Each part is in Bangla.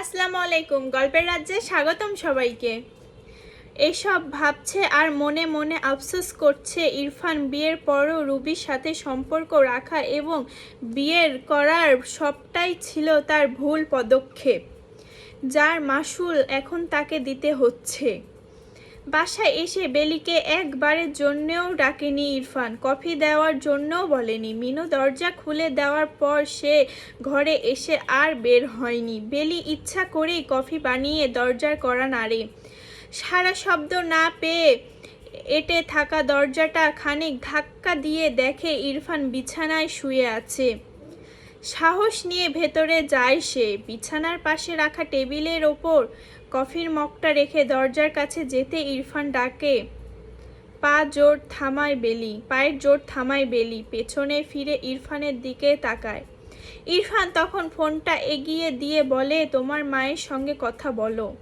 আসসালামু আলাইকুম, গল্পের রাজ্যে স্বাগতম সবাইকে। এসব ভাবছে আর মনে মনে আফসোস করছে ইরফান বিয়ের পরও রুবির সাথে সম্পর্ক রাখা এবং বিয়ের করার সবটাই ছিল তার ভুল পদক্ষেপ, যার মাসুল এখন তাকে দিতে হচ্ছে। বাসায় এসে বেলিকে একবারের জন্যও ডাকেনি ইরফান। কফি দেওয়ার জন্যও বলেনি। মিনু দরজা খুলে দেওয়ার পর সে ঘরে এসে আর বের হয়নি। বেলি ইচ্ছা করেই কফি বানিয়ে দরজার করা নাড়ে। সারা শব্দ না পেয়ে এটে থাকা দরজাটা খানিক ধাক্কা দিয়ে দেখে ইরফান বিছানায় শুয়ে আছে। সাহস নিয়ে ভেতরে যায় সে। বিছানার পাশে রাখা টেবিলের ওপর কফির মগটা রেখে দরজার কাছে যেতে ইরফান ডাকে। পা জোর থামায় বেলি, পায়ের জোর থামায় বেলি, পেছনে ফিরে ইরফানের দিকে তাকায়। ইরফান তখন ফোনটা এগিয়ে দিয়ে বলে, তোমার মায়ের সঙ্গে কথা বলো।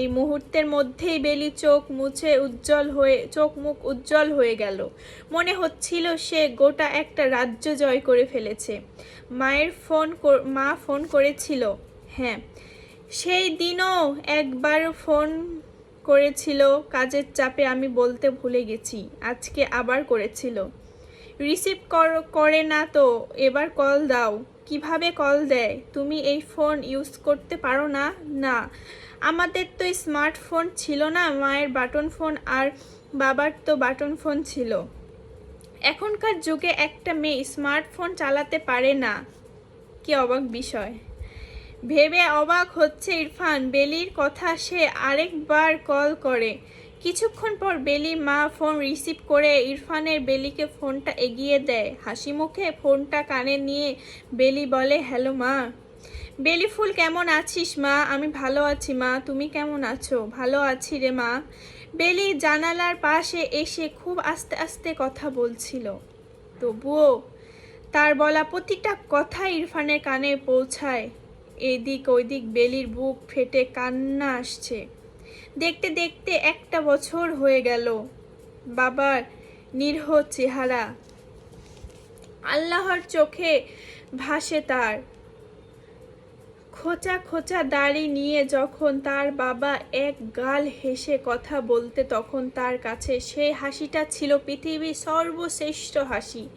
এই মুহূর্তের মধ্যেই বেলি চোখ মুছে উজ্জ্বল হয়ে, চোখ মুখ উজ্জ্বল হয়ে গেল। মনে হচ্ছিল সে গোটা একটা রাজ্য জয় করে ফেলেছে। মায়ের ফোন মা ফোন করেছিল। হ্যাঁ সেই দিনও একবার ফোন করেছিল, কাজের চাপে আমি বলতে ভুলে গেছি, আজকে আবার করেছিল। রিসিভ করে না তো, এবার কল দাও। কীভাবে কল দেয়? তুমি এই ফোন ইউজ করতে পারো না? না। আমাদের তো স্মার্টফোন ছিল না, মায়ের বাটন ফোন আর বাবার তো বাটন ফোন ছিল। এখনকার যুগে একটা মেয়ে স্মার্টফোন চালাতে পারে না। কি অবাক বিষয়। ভেবে অবাক হচ্ছে ইরফান। বেলির কথা সে আরেকবার কল করে। কিছুক্ষণ পর বেলি মা ফোন রিসিভ করে ইরফানের বেলিকে ফোনটা এগিয়ে দেয়। হাসি মুখে ফোনটা কানে নিয়ে বেলি বলে, হ্যালো মা। বেলি ফুল, কেমন আছিস মা? আমি ভালো আছি মা। তুমি কেমন আছো? ভালো আছি রে মা। বেলি জানালার পাশে এসে খুব আস্তে আস্তে কথা বলছিল। তবুও? তার বলা প্রতিটা কথা ইরফানের কানে পৌঁছায়। এদিক ওইদিক বেলির বুক ফেটে কান্না আসছে। দেখতে দেখতে একটা বছর হয়ে গেল। বাবার নিরহ চেহারা। আল্লাহর চোখে ভাসে তার। খোঁচা খোঁচা দাড়ি নিয়ে যখন তার বাবা এক গাল হেসে কথা বলতে তখন তার কাছে সেই হাসিটা ছিল পৃথিবীর সর্বশ্রেষ্ঠ হাসি।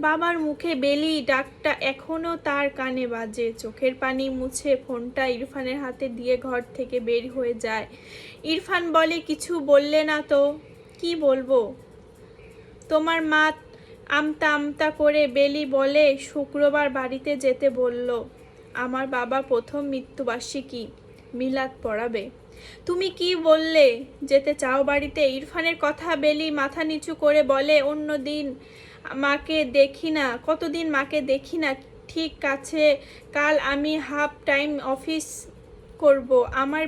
বাবার মুখে বেলি, ডাকটা এখনও তার কানে বাজে। চোখের পানি মুছে ফোনটা ইরফানের হাতে দিয়ে ঘর থেকে বের হয়ে যায়। ইরফান বলে, কিছু বললে না তো? কি বলব? তোমার মা আমতা আমতা করে বেলি বলে, শুক্রবার বাড়িতে যেতে বলল। আমার বাবা প্রথম মৃত্যুবার্ষিকী মিলাদ পড়াবে। তুমি কি বললে যেতে চাও বাড়িতে? ইরফানের কথা বেলি মাথা নিচু করে বলে, অন্য দিন মাকে দেখি না, কতদিন মাকে দেখি না? ঠিক কাছে কাল আমি হাফ টাইম অফিস করব। আমার,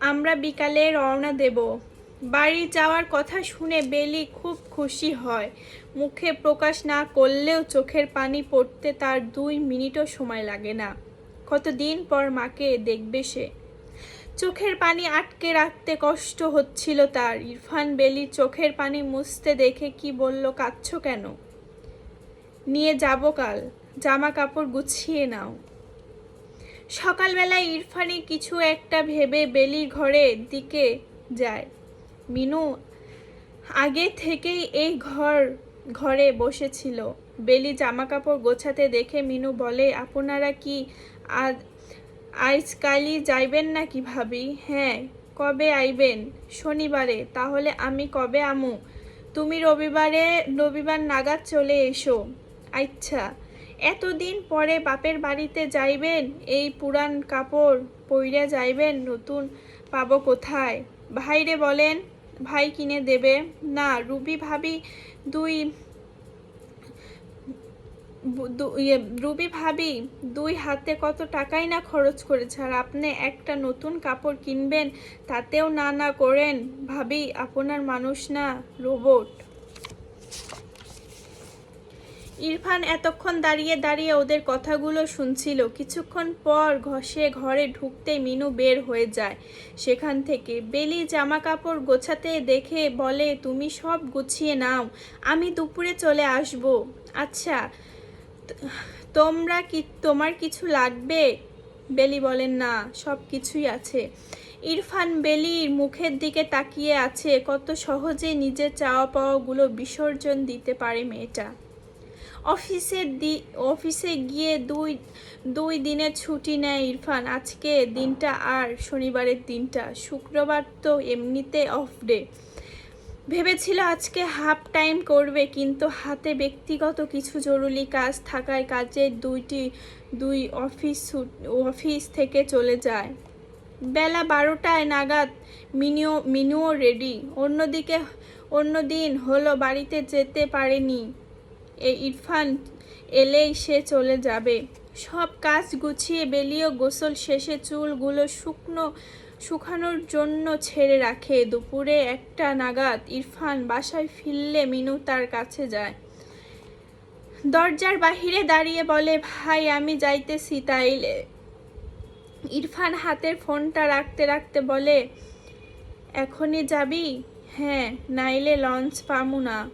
আমরা বিকালে রওনা দেব। বাড়ি যাওয়ার কথা শুনে বেলি খুব খুশি হয়। মুখে প্রকাশ না করলেও চোখের পানি পড়তে তার দুই মিনিটও সময় লাগে না। কতদিন পর মাকে দেখবে সে? চোখের পানি আটকে রাখতে কষ্ট হচ্ছিল তার। ইরফান বেলি চোখের পানি মুছতে দেখে কি বলল, কাঁদছ কেন? নিয়ে যাব কাল। জামা কাপড় গুছিয়ে নাও। সকালবেলায় ইরফানি কিছু একটা ভেবে বেলির ঘরের দিকে যায়। মিনু, আগে থেকেই এই ঘর ঘরে বসেছিল। বেলি জামা কাপড় গোছাতে দেখে মিনু বলে, আপনারা কি আজ আজকালই যাইবেন না কি ভাবি? হ্যাঁ কবে আইবেন? শনিবারে। তাহলে আমি কবে আমু? তুমি রবিবারে, রবিবার নাগাদ চলে এসো। আচ্ছা এতদিন পরে বাপের বাড়িতে যাইবেন? এই পুরান কাপড় পইরা যাইবেন নতুন, পাবো কোথায়? ভাইরে বলেন ভাই কিনে দেবে? না রুবি ভাবি দুই ইয়ে, রুবি ভাবি দুই হাতে কত টাকাই না খরচ করেছে আর আপনি একটা নতুন কাপড় কিনবেন তাতেও না না করেন। ভাবি আপনার মানুষ না রোবট ইরফান এতক্ষণ দাঁড়িয়ে দাঁড়িয়ে ওদের কথাগুলো শুনছিল। কিছুক্ষণ পর ঘষে ঘরে ঢুকতে মিনু বের হয়ে যায়। সেখান থেকে বেলি জামা কাপড় গোছাতে দেখে বলে, তুমি সব গুছিয়ে নাও, আমি দুপুরে চলে আসব। আচ্ছা তোমরা কি, তোমার কিছু লাগবে? বেলি বলেন, না, সব কিছুই আছে। ইরফান বেলির মুখের দিকে তাকিয়ে আছে। কত সহজে নিজের চাওয়া পাওয়াগুলো বিসর্জন দিতে পারে মেয়েটা। অফিসে দি, অফিসে গিয়ে দুই দুই দিনের ছুটি নেয় ইরফান। আজকে দিনটা আর শনিবারের দিনটা। শুক্রবার তো এমনিতে অফ ডে ভেবেছিল আজকে হাফ টাইম করবে, কিন্তু হাতে ব্যক্তিগত কিছু জরুরি কাজ থাকায় কাজের দুইটি, দুই অফিস অফিস থেকে চলে যায়। বেলা বারোটায় নাগাদ মিনিও, মিনুও রেডি অন্যদিকে, অন্যদিন হলো বাড়িতে যেতে পারেনি। এই ইরফান এলেই সে চলে যাবে। সব কাজ গুছিয়ে বেলিয়ে গোসল শেষে চুলগুলো শুকনো, শুকানোর জন্য ছেড়ে রাখে। দুপুরে একটা নাগাদ ইরফান বাসায় ফিরলে মিনু তার কাছে যায়। দরজার বাহিরে দাঁড়িয়ে বলে, ভাই, আমি যাইতেছি। তাইলে ইরফান হাতের ফোনটা রাখতে রাখতে বলে, এখনই যাবি? হ্যাঁ নাইলে লঞ্চ পামু না।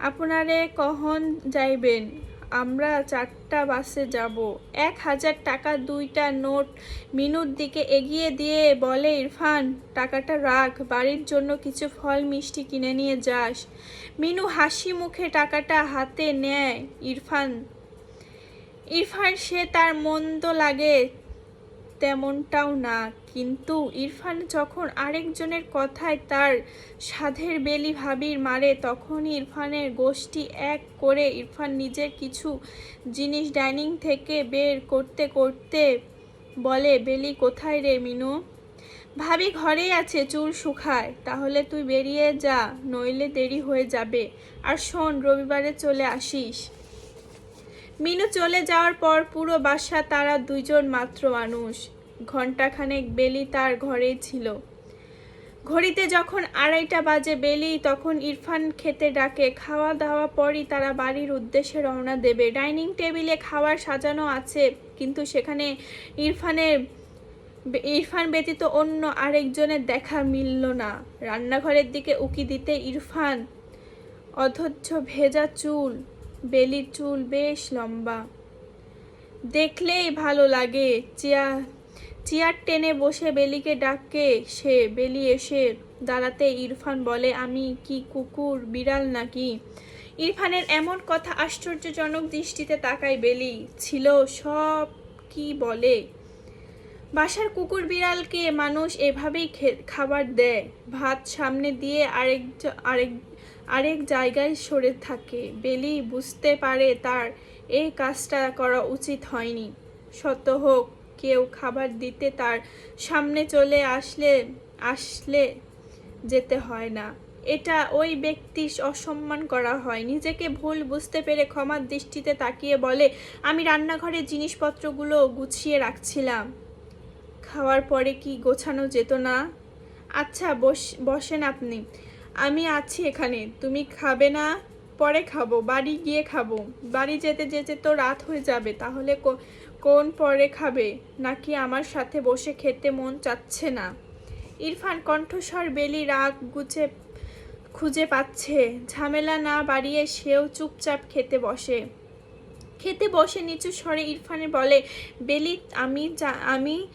আপনারে কখন যাইবেন? আমরা চারটা বাসে যাব। এক হাজার টাকা দুইটা নোট মিনুর দিকে এগিয়ে দিয়ে বলে, ইরফান, টাকাটা রাখ, বাড়ির জন্য কিছু ফল মিষ্টি কিনে নিয়ে যাস। মিনু হাসি মুখে টাকাটা হাতে নেয়, ইরফান। ইরফান, সে তার মন্দ লাগে তেমনটাও না। কিন্তু ইরফান যখন আরেকজনের কথায় তার সাধের বেলি ভাবির মারে তখন ইরফানের গোষ্ঠী এক করে ইরফান নিজের কিছু জিনিস ডাইনিং থেকে বের করতে করতে বলে, বেলি কোথায় রে মিনু? ভাবি ঘরেই আছে, চুল শুকায়। তাহলে তুই বেরিয়ে যা, নইলে দেরি হয়ে যাবে। আর শোন, রবিবারে চলে আসিস। মিনু চলে যাওয়ার পর পুরো বাসা তারা দুইজন মাত্র মানুষ। ঘন্টাখানেক বেলি তার ঘরেই ছিল। ঘড়িতে যখন আড়াইটা বাজে বেলি, তখন ইরফান খেতে ডাকে। খাওয়া দাওয়া পরই তারা বাড়ির উদ্দেশ্যে রওনা দেবে। ডাইনিং টেবিলে খাবার সাজানো আছে, কিন্তু সেখানে ইরফানের ইরফান ব্যতীত অন্য আরেকজনের দেখা মিলল না। রান্নাঘরের দিকে উকি দিতে ইরফান, অধৈর্য ভেজা চুল বেলির চুল বেশ লম্বা। দেখলেই ভালো লাগে চেয়ার চেয়ার টেনে বসে বেলিকে ডাকে সে, বেলি এসে দাঁড়াতে ইরফান বলে, আমি কি কুকুর, বিড়াল নাকি? ইরফানের এমন কথা আশ্চর্যজনক দৃষ্টিতে তাকায় বেলি। ছিল সব কি বলে? বাসার কুকুর বিড়ালকে মানুষ এভাবেই খাবার দেয়। ভাত সামনে দিয়ে আরেক আরেক আরেক জায়গায় সরে থাকে। বেলি বুঝতে পারে তার এই কাজটা করা উচিত হয়নি। সত্য হোক, কেউ খাবার দিতে তার সামনে চলে আসলে আসলে যেতে হয় না। এটা ওই ব্যক্তির অসম্মান করা হয়। নিজেকে ভুল বুঝতে পেরে ক্ষমার দৃষ্টিতে তাকিয়ে বলে, আমি রান্নাঘরের জিনিসপত্রগুলো গুছিয়ে রাখছিলাম। খাওয়ার পরে কি গোছানো যেত না? আচ্ছা বস, বসেন আপনি। আমি আছি এখানে। তুমি খাবে না, পরে খাব। বাড়ি গিয়ে খাব। বাড়ি যেতে যেতে তো রাত হয়ে যাবে, তাহলে কোন পরে খাবে? নাকি আমার সাথে বসে খেতে মন চাচ্ছে না? ইরফান কণ্ঠস্বর বেলি রাগ গুছে, খুঁজে পাচ্ছে। ঝামেলা না বাড়িয়ে সেও চুপচাপ খেতে বসে। খেতে বসে নিচু স্বরে ইরফানে বলে, বেলি, আমি আমি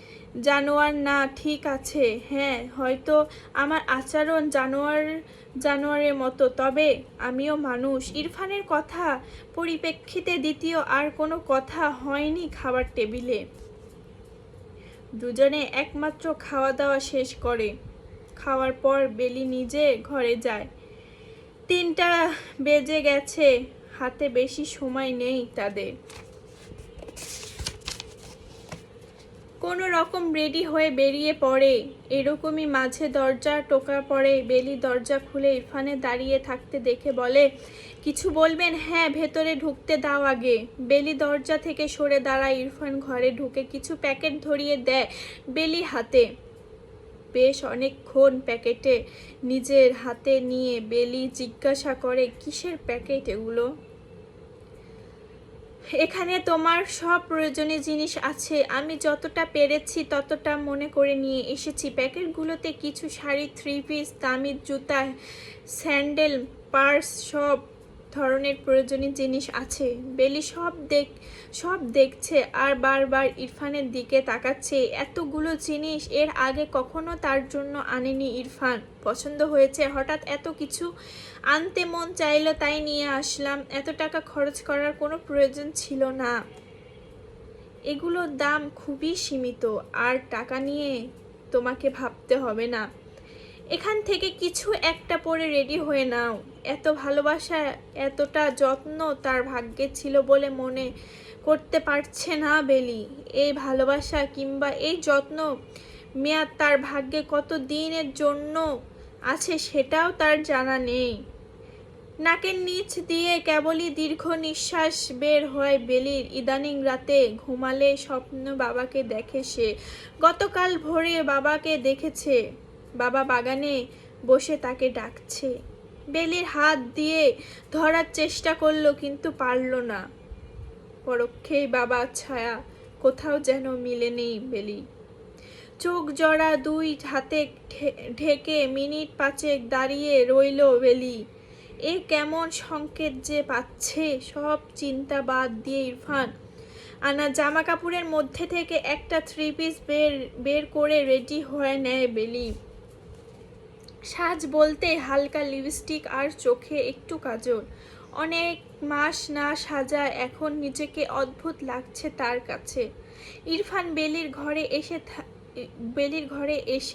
জানোয়ার না, ঠিক আছে হ্যাঁ হয়তো আমার আচরণ জানোয়ার, জানোয়ারের মতো, তবে আমিও মানুষ। ইরফানের কথা পরিপ্রেক্ষিতে দ্বিতীয় আর কোনো কথা হয়নি খাবার টেবিলে। দুজনে একমাত্র খাওয়া দাওয়া শেষ করে। খাওয়ার পর বেলি নিজে ঘরে যায়। তিনটা বেজে গেছে। হাতে বেশি সময় নেই তাদের। কোনো রকম রেডি হয়ে বেরিয়ে পড়ে। এরকমই মাঝে দরজা টোকা পড়ে, বেলি দরজা খুলে ইরফানে দাঁড়িয়ে থাকতে দেখে বলে, কিছু বলবেন? হ্যাঁ ভেতরে ঢুকতে দাও আগে। বেলি দরজা থেকে সরে দাঁড়ায় ইরফান ঘরে ঢুকে কিছু প্যাকেট ধরিয়ে দেয় বেলি হাতে। বেশ অনেকক্ষণ প্যাকেটে নিজের হাতে নিয়ে বেলি জিজ্ঞাসা করে, কিসের প্যাকেট এগুলো? এখানে তোমার সব প্রয়োজনীয় জিনিস আছে। আমি যতটা পেরেছি ততটা মনে করে নিয়ে এসেছি। প্যাকেটগুলোতে কিছু শাড়ি, থ্রি পিস, দামি জুতা, স্যান্ডেল, পার্স সব ধরনের প্রয়োজনীয় জিনিস আছে। বেলি সব দেখ, সব দেখছে আর বারবার ইরফানের দিকে তাকাচ্ছে। এতগুলো জিনিস এর আগে কখনো তার জন্য আনেনি ইরফান। পছন্দ হয়েছে, হঠাৎ এত কিছু আনতে মন চাইলো তাই নিয়ে আসলাম। এত টাকা খরচ করার কোনো প্রয়োজন ছিল না। এগুলোর দাম খুবই সীমিত, আর টাকা নিয়ে তোমাকে ভাবতে হবে না। এখান থেকে কিছু একটা পরে রেডি হয়ে নাও। এত ভালোবাসা, এতটা যত্ন তার ভাগ্যে ছিল বলে মনে করতে পারছে না বেলি। এই ভালোবাসা কিংবা এই যত্ন মেয়াদ তার ভাগ্যে কত দিনের জন্য আছে সেটাও তার জানা নেই। নাকের নিচ দিয়ে কেবলই দীর্ঘ নিঃশ্বাস বের হয় বেলির। ইদানিং রাতে ঘুমালে স্বপ্ন বাবাকে দেখে সে। গতকাল ভোরে বাবাকে দেখেছে। বাবা বাগানে বসে তাকে ডাকছে। বেলির হাত দিয়ে ধরার চেষ্টা করল, কিন্তু পারল না। পরক্ষেই বাবার ছায়া, কোথাও যেন মিলে নেই বেলি। চোখ জড়া দুই হাতে ঢেকে মিনিট পাঁচেক দাঁড়িয়ে রইল বেলি। এ কেমন সংকেত যে পাচ্ছে, সব চিন্তা বাদ দিয়ে ইরফান। আনা জামা কাপড়ের মধ্যে থেকে একটা থ্রি পিস বের বের করে রেডি হয়ে নেয় বেলি। সাজ বলতে হালকা লিপস্টিক আর চোখে একটু কাজল। অনেক মাস না সাজা এখন নিজেকে অদ্ভুত লাগছে তার কাছে। ইরফান বেলির ঘরে এসে বেলির ঘরে এসে